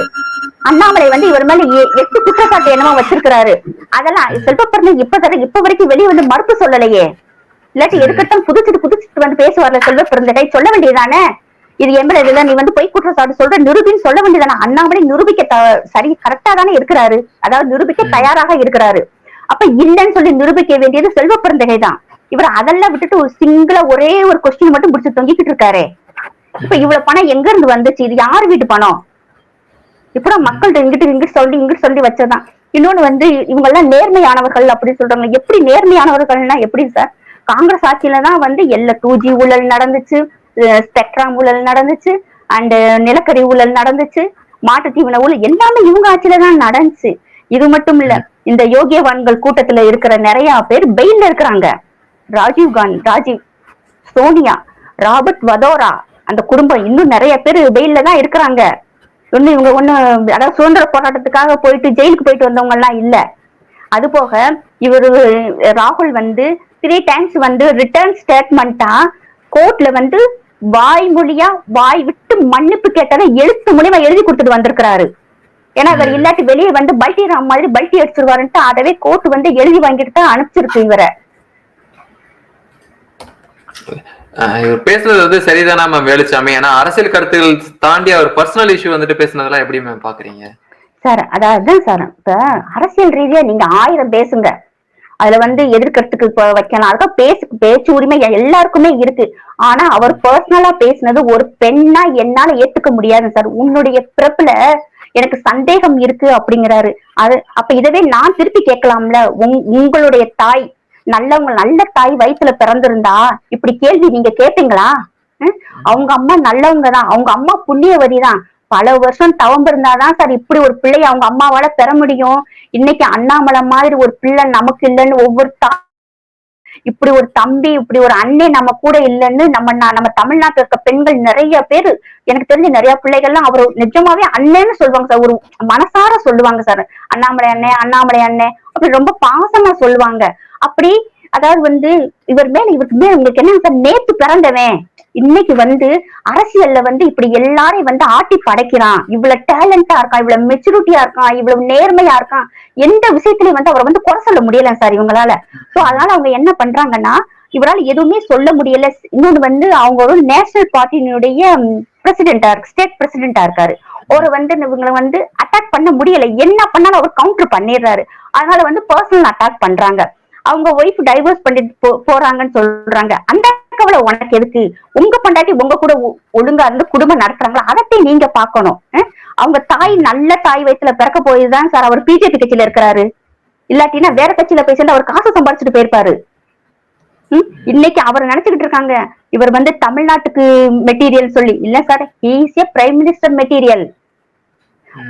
அண்ணாமலை வந்து இவர் மேல எட்டு குற்றச்சாட்டு என்னமோ வச்சிருக்கிறாரு. அதெல்லாம் செல்வ பிறந்த இப்ப தர இப்ப வரைக்கும் வெளியே வந்து மறுப்பு சொல்லலையே. இல்லாட்டி இருக்கட்டும் புதுச்சிட்டு புதுச்சிட்டு வந்து பேசுவார்ல செல்வ பிறந்தகை சொல்ல வேண்டியதானே? இது எம்பளை இதுல நீ வந்து பொய் குற்றச்சாட்டு சொல்ற. நிரூபின்னு சொல்ல வேண்டியதானே? அண்ணாமலை நிரூபிக்க சரி கரெக்டா தானே இருக்கிறாரு. அதாவது நிரூபிக்க தயாராக இருக்கிறாரு. அப்ப இல்லைன்னு சொல்லி நிரூபிக்க வேண்டியது செல்வ பிறந்தகை தான் இவர் அதெல்லாம் விட்டுட்டு ஒரு சிங்கிளா ஒரே ஒரு கொஸ்டின் மட்டும் பிடிச்சு தொங்கிக்கிட்டு இருக்காரு. இப்ப இவ்வளவு பணம் எங்க இருந்து வந்துச்சு? இது யார் வீட்டு பணம்? இப்ப மக்கள்கிட்ட இங்கிட்டு இங்கிட்டு சொல்லி இங்கிட்டு சொல்லி வச்சதுதான். இன்னொன்னு வந்து இவங்க எல்லாம் நேர்மையானவர்கள் அப்படின்னு சொல்றாங்க. எப்படி நேர்மையானவர்கள்னா எப்படி சார் காங்கிரஸ் ஆட்சியில தான் வந்து எல்லா டூ ஜி ஊழல் நடந்துச்சு ஸ்பெக்ட்ராம் ஊழல் நடந்துச்சு அண்ட் நிலக்கரி ஊழல் நடந்துச்சு மாட்டுத்தீவன ஊழல் எல்லாமே இவங்க ஆட்சியில தான் நடந்துச்சு. இது மட்டும் இல்ல இந்த யோகியவான்கள் கூட்டத்துல இருக்கிற நிறைய பேர் பெயில்ல இருக்கிறாங்க. ராஜீவ் காந்தி ராஜீவ் சோனியா ராபர்ட் வதோரா அந்த குடும்பம் இன்னும் நிறைய பேர் பெயில்ல தான் இருக்கிறாங்க. ஒண்ணு இவங்க ஒண்ணு அதாவது சுதந்திர போராட்டத்துக்காக போயிட்டு ஜெயிலுக்கு போயிட்டு வந்தவங்க எல்லாம் இல்ல. அது போக இவரு ராகுல் வந்து த்ரீ டைம்ஸ் வந்து ரிட்டர்ன் ஸ்டேட்மெண்டா கோர்ட்ல வந்து வாய்மொழியா வாய் விட்டு மன்னிப்பு கேட்டதை எழுத்து மூலியமா எழுதி கொடுத்துட்டு வந்திருக்கிறாரு. ஏன்னா இவர் இல்லாட்டி வெளியே வந்து பல்டி ராம் மாதிரி பல்டி அடிச்சிருவாருன்ட்டு அதவே கோர்ட் வந்து எழுதி வாங்கிட்டு தான் அனுப்பிச்சிருக்கு இவரை. இவர் பேசுனது வந்து சரிதானா மேம் வேலுச்சாமி? ஏன்னா அரசியல் கருத்துக்கள் தாண்டி அவர் பர்சனல் இஷ்யூ வந்துட்டு பேசுனதெல்லாம் எப்படி மேம் பாக்குறீங்க சார் அதாவது சார் இப்ப அரசியல் ரீதியா நீங்க ஆயிரம் பேசுங்க. அதுல வந்து எதிர்க்கறதுக்கு வைக்கலாம். அதுதான் பேசு பேச்சு உரிமை எல்லாருக்குமே இருக்கு. ஆனா அவர் பர்சனலா பேசுனது ஒரு பெண்ணா என்னால ஏத்துக்க முடியாது சார். உன்னுடைய பிறப்புல எனக்கு சந்தேகம் இருக்கு அப்படிங்கிறாரு. அது அப்ப இதவே நான் திருப்பி கேட்கலாம்ல. உங்- உங்களுடைய தாய் நல்லவங்க நல்ல தாய் வயித்துல பிறந்திருந்தா இப்படி கேள்வி நீங்க கேட்பீங்களா அவங்க அம்மா நல்லவங்க தான். அவங்க அம்மா புண்ணியவதி தான். பல வருஷம் தவம் இருந்தாதான் சார் இப்படி ஒரு பிள்ளை அவங்க அம்மாவால பெற முடியும். இன்னைக்கு அண்ணாமலை மாதிரி ஒரு பிள்ளை நமக்கு இல்லைன்னு ஒவ்வொரு இப்படி ஒரு தம்பி இப்படி ஒரு அண்ணே நம்ம கூட இல்லைன்னு நம்ம நம்ம தமிழ்நாட்டுல இருக்க பெண்கள் நிறைய பேரு எனக்கு தெரிஞ்ச நிறைய பிள்ளைகள்லாம் அவர் நிஜமாவே அண்ணேன்னு சொல்லுவாங்க சார். ஒரு மனசார சொல்லுவாங்க சார். அண்ணாமலை அண்ணே அண்ணாமலை அண்ணே அப்படி ரொம்ப பாசமா சொல்லுவாங்க. அப்படி அதாவது வந்து இவர் மேல இவருக்கு மேல உங்களுக்கு என்ன சார் நேத்து பிறந்தவன். இன்னைக்கு வந்து அரசியல்ல வந்து இப்படி எல்லாரையும் வந்து ஆட்டி படைக்கிறான். இவ்வளவு டேலண்டா இருக்கான் இவ்வளவு மெச்சூரிட்டியா இருக்கான் இவ்வளவு நேர்மையா இருக்கான். எந்த விஷயத்திலயும் வந்து அவரை வந்து குறை சொல்ல முடியல சார் இவங்களால. சோ அதனால அவங்க என்ன பண்றாங்கன்னா இவரால் எதுவுமே சொல்ல முடியல. இன்னொன்னு வந்து அவங்க ஒரு நேஷனல் பார்ட்டியினுடைய பிரசிடென்டா இருக்கு ஸ்டேட் பிரசிடென்டா இருக்காரு. ஒரு வந்து இவங்களை வந்து அட்டாக் பண்ண முடியல. என்ன பண்ணாலும் அவர் கவுண்டர் பண்ணிடுறாரு. அதனால வந்து பர்சனல் அட்டாக் பண்றாங்க. அவங்க ஒய்ஃப் டைவர்ஸ் பண்ணிட்டு போ- போறாங்கன்னு சொல்றாங்க. அந்த கவலை உனக்கு எதுக்கு? உங்க பொண்டாட்டி உங்க கூட ஒ- ஒழுங்கா இருந்து குடும்பம் நடத்துறாங்களா? அதத்தையும் நீங்க பாக்கணும் அவங்க தாய் நல்ல தாய் வயசுல பிறக்க போயுதான் சார் அவர் பிஜேபி கட்சியில இருக்கிறாரு. இல்லாட்டினா வேற கட்சியில போய் சேர்ந்து அவர் காசு சம்பாரிச்சுட்டு போயிருப்பாரு. ம்? இன்னைக்கு அவர் நினைச்சுக்கிட்டு இருக்காங்க. இவர் வந்து தமிழ்நாட்டுக்கு மெட்டீரியல் சொல்லி. இல்ல சார் ஈஸியா பிரைம் மினிஸ்டர் மெட்டீரியல்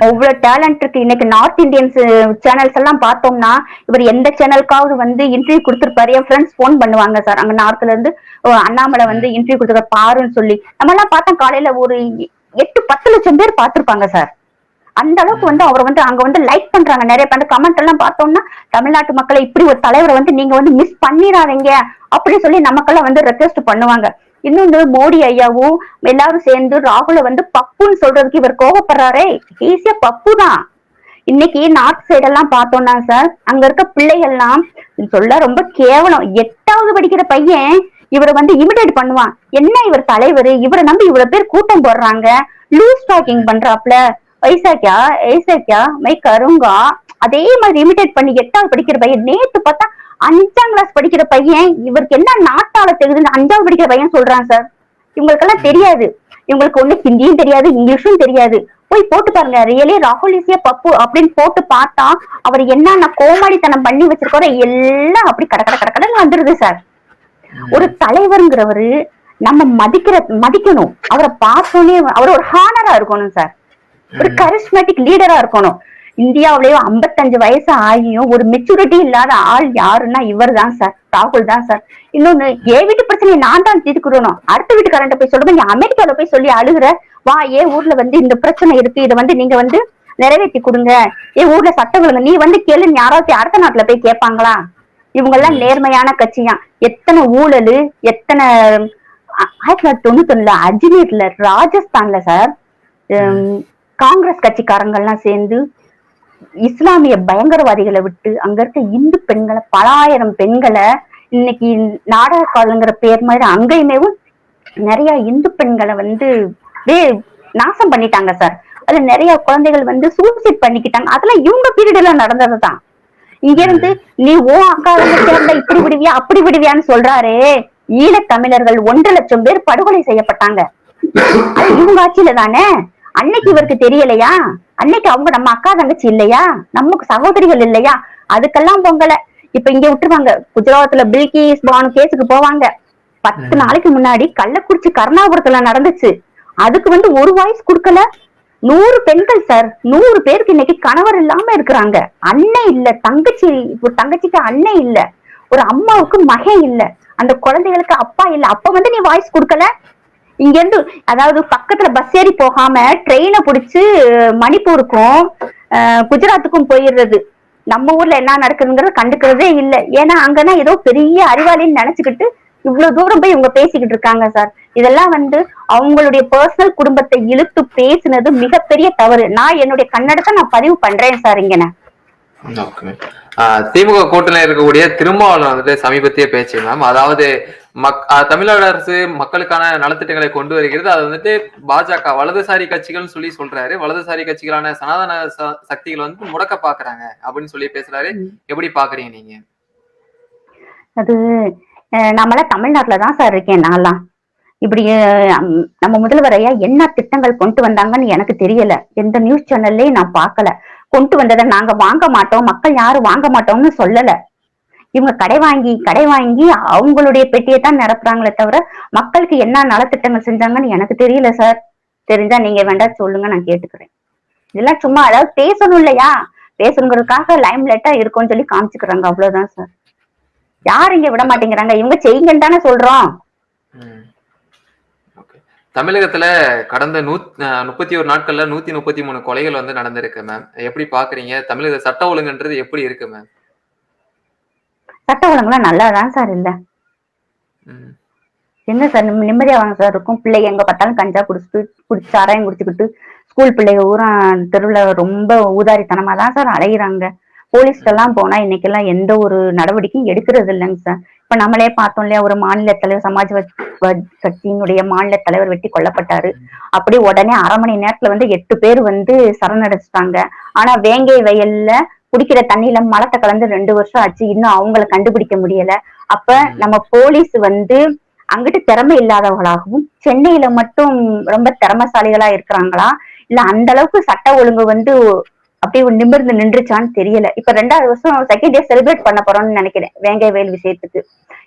அவ்வளவு டேலண்ட் இருக்கு. இன்னைக்கு நார்த் இந்தியன்ஸ் சேனல்ஸ் எல்லாம் பார்த்தோம்னா இவர் எந்த சேனலுக்காவது வந்து இன்டர்வியூ கொடுத்துருப்பாரு. என் ஃப்ரெண்ட்ஸ் ஃபோன் பண்ணுவாங்க சார் அங்க நார்த்ல இருந்து அண்ணாமலை வந்து இன்டர்வியூ கொடுத்துருக்காரு பாருன்னு சொல்லி. நம்ம எல்லாம் பார்த்தோம் காலையில ஒரு எட்டு பத்து லட்சம் பேர் பார்த்திருப்பாங்க சார் அந்த அளவுக்கு வந்து அவரை வந்து அங்க வந்து லைக் பண்றாங்க. நிறைய அந்த கமெண்ட் எல்லாம் பார்த்தோம்னா தமிழ்நாட்டு மக்களை இப்படி ஒரு தலைவரை வந்து நீங்க வந்து மிஸ் பண்ணிடாதீங்க அப்படின்னு சொல்லி நமக்கெல்லாம் வந்து ரெக்வெஸ்ட் பண்ணுவாங்க. இன்னொன்னு மோடி ஐயாவும் எல்லாரும் சேர்ந்து ராகுல வந்து பப்புன்னு சொல்றதுக்கு இவர் கோவப்படுறாரே. ஈஸியா பப்பு தான். இன்னைக்கு நார்த் சைடு எல்லாம் பார்த்தோம்னா சார் அங்க இருக்க பிள்ளைகள்லாம் சொல்ல ரொம்ப கேவலம். எட்டாவது படிக்கிற பையன் இவரை வந்து இமிடேட் பண்ணுவான். என்ன இவர் தலைவர்? இவரை நம்பி இவ்வளவு பேர் கூட்டம் போடுறாங்க. லூஸ் டாக்கிங் பண்றாப்ல. ஐசாக்கியா ஐசாக்கியா மை கருங்கா அதே மாதிரி இமிடேட் பண்ணி எட்டாவது படிக்கிற பையன் நேத்து பார்த்தா அஞ்சாம் கிளாஸ் படிக்கிற பையன் இவருக்கு என்ன நாட்டால தெரியுதுன்னு அஞ்சாவது படிக்கிற பையன் சொல்றான் சார் இவங்களுக்கெல்லாம் தெரியாது. இவங்களுக்கு ஒண்ணு ஹிந்தியும் தெரியாது இங்கிலீஷும் தெரியாது. போய் போட்டு பாருங்க. ரியலி ராகுல் இசியா பப்பு அப்படின்னு போட்டு பார்த்தா அவர் என்னென்ன கோமாளித்தனம் பண்ணி வச்சிருக்காரோ எல்லாம் அப்படி கட கட கட கடன்னு வந்துருது சார் ஒரு தலைவருங்கிறவரு நம்ம மதிக்கிற மதிக்கணும். அவரை பார்த்தோன்னே அவர் ஒரு ஹானரா இருக்கணும் சார் ஒரு கரிஸ்மேட்டிக் லீடரா இருக்கணும். இந்தியாவிலேயே 55 வயசு ஆகியும் ஒரு மெச்சூரிட்டி இல்லாத ஆள் யாருன்னா இவர் தான் சார். ராகுல் தான் சார். இன்னொன்னு என் வீட்டு பிரச்சனையை நான் தான் தீர்க்கணும் அடுத்த வீட்டுக்காரன்ட்ட போய் சொல்லுங்க. நீ அமெரிக்கால போய் சொல்லி அழுகுற. வா என் ஊர்ல வந்து இந்த பிரச்சனை இருக்கு. இதை வந்து நீங்க வந்து நிறைவேற்றி கொடுங்க. என் ஊர்ல சட்டம் ஒழுங்கு. நீ வந்து கேளுன்னு யாராவது அடுத்த நாட்டுல போய் கேட்பாங்களா? இவங்க எல்லாம் நேர்மையான கட்சியா. எத்தனை ஊழல் எத்தனை ஆயிரத்தி தொள்ளாயிரத்தி தொண்ணூத்தி ஒண்ணுல அஜ்மீர்ல ராஜஸ்தான்ல சார் காங்கிரஸ் கட்சிக்காரங்கெல்லாம் சேர்ந்து இஸ்லாமிய பயங்கரவாதிகளை விட்டு அங்க இருக்க இந்து பெண்களை பல ஆயிரம் பெண்களை இன்னைக்கு நாடக காதலுங்கிற பேர் மாதிரி அங்கேயுமேவும் நிறைய இந்து பெண்களை வந்து நாசம் பண்ணிட்டாங்க சார். அதுல நிறைய குழந்தைகள் வந்து சூசைட் பண்ணிக்கிட்டாங்க. அதெல்லாம் இவங்க பீரியட்ல நடந்ததுதான். இங்க இருந்து நீ ஓ அக்கா வந்து சேர்ந்த இப்படி விடுவியா அப்படி விடுவியான்னு சொல்றாரே. ஈழத் தமிழர்கள் ஒன்றரை லட்சம் பேர் படுகொலை செய்யப்பட்டாங்க. இவங்க ஆட்சியில தானே அன்னைக்கு இவருக்கு தெரியலையா? அன்னைக்கு அவங்க நம்ம அக்கா தங்கச்சி இல்லையா? நமக்கு சகோதரிகள் இல்லையா? அதுக்கெல்லாம் பொங்கல. இப்ப இங்க விட்டுருவாங்க. குஜராத்ல பில்கிஸ் பானு கேஸுக்கு போவாங்க. பத்து நாளைக்கு முன்னாடி கள்ளக்குறிச்சி கருணாபுரத்துல நடந்துச்சு. அதுக்கு வந்து ஒரு வாய்ஸ் கொடுக்கல. நூறு பெண்கள் சார். நூறு பேருக்கு இன்னைக்கு கணவர் இல்லாம இருக்கிறாங்க. அண்ணன் இல்ல. தங்கச்சி ஒரு தங்கச்சிக்கு அண்ணன் இல்ல. ஒரு அம்மாவுக்கு மகன் இல்ல. அந்த குழந்தைகளுக்கு அப்பா இல்ல. அப்ப வந்து நீ வாய்ஸ் கொடுக்கல? இங்க இருந்து அதாவது பக்கத்துல பஸ் ஏறி போகாம ட்ரெயினை பிடிச்சு மணிப்பூருக்கும் குஜராத்துக்கும் போயிடுறது நம்ம ஊர்ல என்ன நடக்குதுங்கிறத கண்டுக்கிறதே இல்ல. ஏன்னா அங்கன்னா ஏதோ பெரிய அறிவாளின்னு நினைச்சுக்கிட்டு இவ்வளவு தூரம் போய் இவங்க பேசிக்கிட்டு இருக்காங்க சார் இதெல்லாம் வந்து அவங்களுடைய பர்சனல் குடும்பத்தை இழுத்து பேசினது மிகப்பெரிய தவறு. நான் என்னுடைய கன்னடத்தை நான் பதிவு பண்றேன் சார் இங்க திமுக கூட்டணியில் இருக்கக்கூடிய திருமாவளவன் வந்துட்டு சமீபத்திய பேச்சு மேம் அதாவது மக் தமிழ்நாடு அரசு மக்களுக்கான நலத்திட்டங்களை கொண்டு வருகிறது. அது வந்துட்டு பாஜக வலதுசாரி கட்சிகள்னு சொல்லி சொல்றாரு. வலதுசாரி கட்சிகளான சனாதன சக்திகள் வந்து முடக்க பாக்குறாங்க அப்படின்னு சொல்லி பேசுறாரு. எப்படி பாக்குறீங்க நீங்க? அது அஹ், நம்மளாம் தமிழ்நாட்டுல தான் சார் இருக்கேன் நான்லாம். இப்படி நம்ம முதல்வர் ஐயா என்ன திட்டங்கள் கொண்டு வந்தாங்கன்னு எனக்கு தெரியல. எந்த நியூஸ் சேனல்லயும் நான் பார்க்கல கொண்டு வந்ததை நாங்க வாங்க மாட்டோம். மக்கள் யாரும் வாங்க மாட்டோம்னு சொல்லல. இவங்க கடை வாங்கி கடை வாங்கி அவங்களுடைய பெட்டியை தான் நிரப்புறாங்களே தவிர மக்களுக்கு என்ன நலத்திட்டங்கள் செஞ்சாங்கன்னு எனக்கு தெரியல சார் தெரிஞ்சா நீங்க வேண்டாம் சொல்லுங்க நான் கேட்டுக்கிறேன். இதெல்லாம் சும்மா அதாவது பேசணும் இல்லையா? பேசணுங்கிறதுக்காக லைம் லைட்டா இருக்கும்னு சொல்லி காமிச்சுக்கிறாங்க. அவ்வளவுதான் சார் யார் இங்க விட மாட்டேங்கிறாங்க. இவங்க செய்யுங்கன்னு தானே சொல்றோம். தமிழகத்துல கடந்த நூத் முப்பத்தி ஒரு நாட்கள்ல நூத்தி முப்பத்தி மூணு கொலைகள் வந்து நடந்திருக்கு மேம் எப்படி பாக்குறீங்க? தமிழக சட்ட ஒழுங்குன்றது எப்படி இருக்கு மேம் சட்ட ஒழுங்குலாம் நல்லா தான் சார் இல்ல. என்ன சார் நிம்ம- நிம்மதியா வாங்க சார் இருக்கும். பிள்ளைங்க எங்க பார்த்தாலும் கஞ்சா குடிச்சிட்டு குடிச்சு சாராயம் குடிச்சுக்கிட்டு ஸ்கூல் பிள்ளைங்க ஊரா தெருவுல ரொம்ப ஊதாரித்தனமா தான் சார் அலையிறாங்க. போலீஸ்க்கு எல்லாம் போனா இன்னைக்கெல்லாம் எந்த ஒரு நடவடிக்கையும் எடுக்கிறது இல்லைங்க சார். இப்ப நம்மளே பார்த்தோம் இல்லையா ஒரு மாநில தலைவர் வாதி கட்சியினுடைய மாநில தலைவர் வெட்டி கொல்லப்பட்டாரு. அப்படி உடனே அரை மணி நேரத்துல வந்து எட்டு பேர் வந்து சரணடைச்சிட்டாங்க ஆனா வேங்கை வயல்ல குடிக்கிற தண்ணியில மலத்தை கலந்து ரெண்டு வருஷம் ஆச்சு. இன்னும் அவங்கள கண்டுபிடிக்க முடியல. அப்ப நம்ம போலீஸ் வந்து அங்கிட்டு திறமை இல்லாதவங்களாகவும் சென்னையில மட்டும் ரொம்ப திறமைசாலிகளா இருக்கிறாங்களா? இல்ல அந்த அளவுக்கு சட்ட ஒழுங்கு வந்து அப்படியே நிமிர்ந்து நின்றுச்சான்னு தெரியல. இப்ப ரெண்டாவது வருஷம் செகண்ட் டே செலிப்ரேட் பண்ண போறோம்னு நினைக்கிறேன் வேங்கை வயல் விஷயத்துக்கு.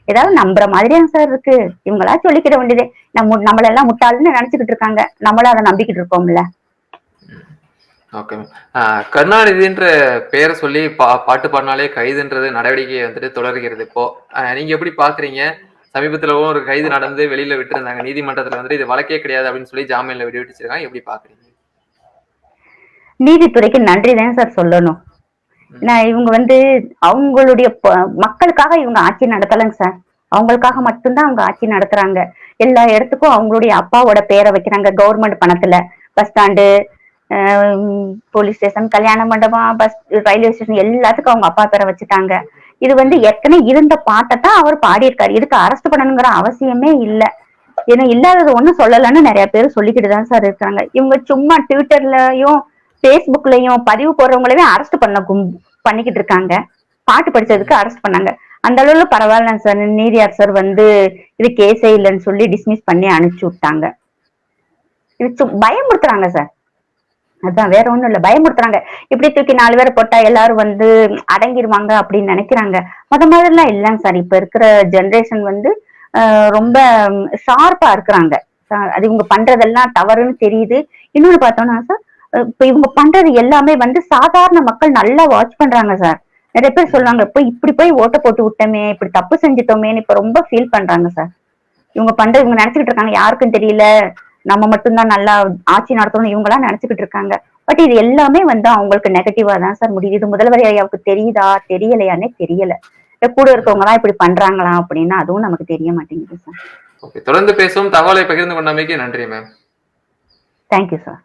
ஏதாவது நம்புற மாதிரியா சார் இருக்கு. இவங்களா சொல்லிக்கிட வேண்டியதே. நம்ம நம்மள எல்லாம் முட்டாள்னு நினைச்சுக்கிட்டு இருக்காங்க. நம்மளும் அதை நம்பிக்கிட்டு இருக்கோம்ல ஓகே மேம் கருணாநிதின்ற பெயரை சொல்லி பா பாட்டு பாடினாலே கைதுன்றது நடவடிக்கை வந்துட்டு தொடர்கிறது இப்போ. நீங்க எப்படி பாக்குறீங்க? சமீபத்துல ஒரு கைது நடந்து வெளியில விட்டுருந்தாங்க. நீதிமன்றத்துல வந்துட்டு இது வழக்கே கிடையாது அப்படின்னு சொல்லி ஜாமீன்ல விடுவிச்சிருக்காங்க. எப்படி பாக்குறீங்க? நீதித்துறைக்கு நன்றி தான் சார் சொல்லணும். நான் இவங்க வந்து அவங்களுடைய மக்களுக்காக இவங்க ஆட்சி நடத்தலைங்க சார். அவங்களுக்காக மட்டும்தான் அவங்க ஆட்சி நடத்துறாங்க. எல்லா இடத்துக்கும் அவங்களுடைய அப்பாவோட பேரை வைக்கிறாங்க கவர்மெண்ட் பணத்துல. பஸ் ஸ்டாண்டு போலீஸ் ஸ்டேஷன் கல்யாண மண்டபம் பஸ் ரயில்வே ஸ்டேஷன் எல்லாத்துக்கும் அவங்க அப்பா பேரை வச்சுட்டாங்க. இது வந்து ஏற்கனவே இருந்த பாட்டை தான் அவர் பாடியிருக்காரு. இதுக்கு அரெஸ்ட் பண்ணணுங்கிற அவசியமே இல்லை. ஏன்னா இல்லாதது ஒன்றும் சொல்லலைன்னு நிறைய பேர் சொல்லிக்கிட்டு தான் சார் இருக்காங்க. இவங்க சும்மா ட்விட்டர்லயும் ஃபேஸ்புக்லயும் பதிவு போடுறவங்களவே அரெஸ்ட் பண்ண கும் பண்ணிக்கிட்டு இருக்காங்க. பாட்டு படிச்சதுக்கு அரெஸ்ட் பண்ணாங்க. அந்த அளவுல பரவாயில்ல சார் நீதியார் சார் வந்து இது கேஸே இல்லைன்னு சொல்லி டிஸ்மிஸ் பண்ணி அனுப்பிச்சு விட்டாங்க. இது பயமுறுத்துறாங்க சார் அதான் வேற ஒண்ணும் இல்ல. பயமுறுத்துறாங்க. இப்படி தூக்கி நாலு பேர் போட்டா எல்லாரும் வந்து அடங்கிருவாங்க அப்படின்னு நினைக்கிறாங்க. மொத மாதிரிலாம் இல்லைங்க சார். இப்ப இருக்கிற ஜென்ரேஷன் வந்து ரொம்ப ஷார்ப்பா இருக்கிறாங்க. அது இவங்க பண்றதெல்லாம் தவறுன்னு தெரியுது. இன்னொன்னு பார்த்தோம்னா சார் இப்ப இவங்க பண்றது எல்லாமே வந்து சாதாரண மக்கள் நல்லா வாட்ச் பண்றாங்க சார். நிறைய பேர் சொல்லுவாங்க இப்போ இப்படி போய் ஓட்ட போட்டு விட்டோமே இப்படி தப்பு செஞ்சுட்டோமேன்னு இப்ப ரொம்ப ஃபீல் பண்றாங்க சார். இவங்க பண்றது இவங்க நினைச்சுக்கிட்டு இருக்காங்க யாருக்கும் தெரியல. நம்ம மட்டும்தான் நல்லா ஆட்சி நடத்தணும் இவங்க எல்லாம் நினைச்சுக்கிட்டு இருக்காங்க. பட் இது எல்லாமே வந்து அவங்களுக்கு நெகட்டிவா தான் சார் முடியுது. இது முதல்வர் ஐயாவுக்கு தெரியுதா தெரியலையானே தெரியல. கூட இருக்கவங்க எல்லாம் இப்படி பண்றாங்களா அப்படின்னா அதுவும் நமக்கு தெரிய மாட்டேங்குது சார் தொடர்ந்து பேசும் தகவலை பகிர்ந்து கொண்டமைக்கு நன்றி மேம் தேங்க்யூ சார்